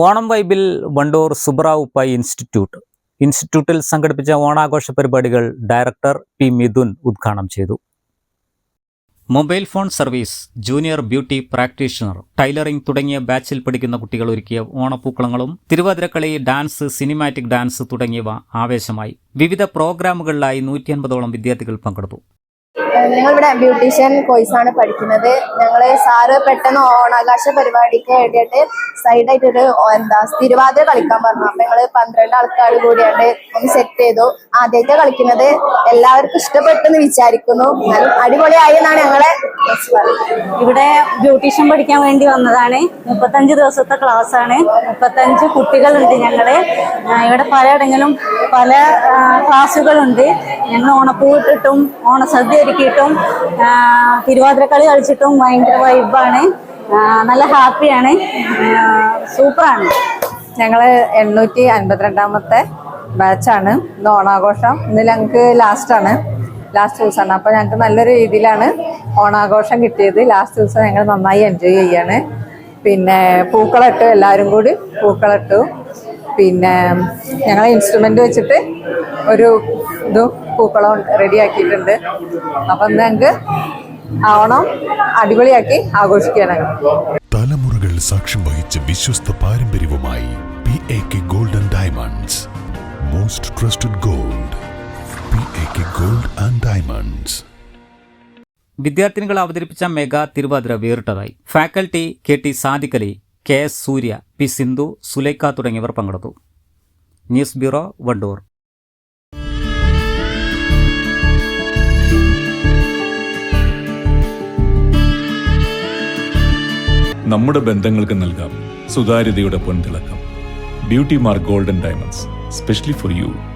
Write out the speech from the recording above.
ഓണം വൈബിൽ വണ്ടൂർ സുബ്രാവ് പൈ ഇൻസ്റ്റിറ്റ്യൂട്ട്. ഇൻസ്റ്റിറ്റ്യൂട്ടിൽ സംഘടിപ്പിച്ച ഓണാഘോഷ പരിപാടികൾ ഡയറക്ടർ പി മിഥുൻ ഉദ്ഘാടനം ചെയ്തു. Mobile phone service junior beauty practitioner tailoring തുടങ്ങിയ ബാച്ചിൽ പഠിക്കുന്ന കുട്ടികൾ ഒരുക്കിയ ഓണപ്പൂക്കളങ്ങളും തിരുവാതിരക്കളി ഡാൻസ് സിനിമാറ്റിക് ഡാൻസ് തുടങ്ങിയവ ആവേശമായി. വിവിധ പ്രോഗ്രാമുകളിലായി നൂറ്റി അൻപതോളം വിദ്യാർത്ഥികൾ പങ്കെടുത്തു. ഞങ്ങളിവിടെ ബ്യൂട്ടീഷ്യൻ കോഴ്സാണ് പഠിക്കുന്നത്. ഞങ്ങൾ സാറ് പെട്ടെന്ന് ഓണാകാശ പരിപാടിക്ക് വേണ്ടിയിട്ട് സൈഡായിട്ടൊരു എന്താ തിരുവാതിര കളിക്കാൻ പറഞ്ഞു. അപ്പൊ ഞങ്ങൾ പന്ത്രണ്ട് ആൾക്കാർ കൂടിയാണ്ട് ഒന്ന് സെറ്റ് ചെയ്തു. ആദ്യത്തെ കളിക്കുന്നത്. എല്ലാവർക്കും ഇഷ്ടപ്പെട്ടെന്ന് വിചാരിക്കുന്നു. അടിപൊളിയായി എന്നാണ് ഞങ്ങളെ ഇവിടെ ബ്യൂട്ടീഷ്യൻ പഠിക്കാൻ വേണ്ടി വന്നതാണ്. മുപ്പത്തഞ്ച് ദിവസത്തെ ക്ലാസ് ആണ്. മുപ്പത്തഞ്ച് കുട്ടികളുണ്ട് ഞങ്ങൾ. ഇവിടെ പലയിടങ്ങളിലും പല ക്ലാസ്സുകളുണ്ട് ഞങ്ങൾ ഓണപ്പൂ ഇട്ടിട്ടും ഓണസദ്യ ഒരുക്കിയിട്ടും തിരുവാതിരക്കളി കളിച്ചിട്ടും ഭയങ്കര വൈബാണ് നല്ല ഹാപ്പിയാണ് സൂപ്പറാണ് ഞങ്ങൾ എണ്ണൂറ്റി അൻപത്തിരണ്ടാമത്തെ ബാച്ചാണ് ഇന്ന് ഓണാഘോഷം. ഇന്ന് ഞങ്ങൾക്ക് ലാസ്റ്റാണ് ലാസ്റ്റ് ദിവസമാണ്. അപ്പോൾ ഞങ്ങൾക്ക് നല്ലൊരു രീതിയിലാണ് ഓണാഘോഷം കിട്ടിയത് ലാസ്റ്റ് ദിവസം ഞങ്ങൾ നന്നായി എൻജോയ് ചെയ്യാണ്. പിന്നെ പൂക്കളിട്ടു എല്ലാവരും കൂടി പൂക്കളിട്ടു. പിന്നെ ഞങ്ങൾ ഇൻസ്ട്രുമെന്റ് വെച്ചിട്ട് ഒരു ഇത് പൂക്കളം റെഡിയാക്കിയിട്ടുണ്ട് അപ്പം ഞങ്ങൾക്ക് ഓണം അടിപൊളിയാക്കി ആഘോഷിക്കുകയാണ് തലമുറകൾ സാക്ഷ്യം വഹിച്ച വിശ്വസ്ത പാരമ്പര്യവുമായി P A K gold and diamonds most trusted gold P A K gold and diamonds വിദ്യാർത്ഥിനികൾ അവതരിപ്പിച്ച mega Thiruvathira വേറിട്ടതായി. Faculty K T Sadiqali K S Surya P Sindhu Sulaikha തുടങ്ങിയവർ പങ്കെടുത്തു. News bureau Wandoor. നമ്മുടെ ബന്ധങ്ങൾക്ക് നൽകാം സുതാര്യതയുടെ പൊൻതിളക്കം. Beauty mark golden diamonds specially for you.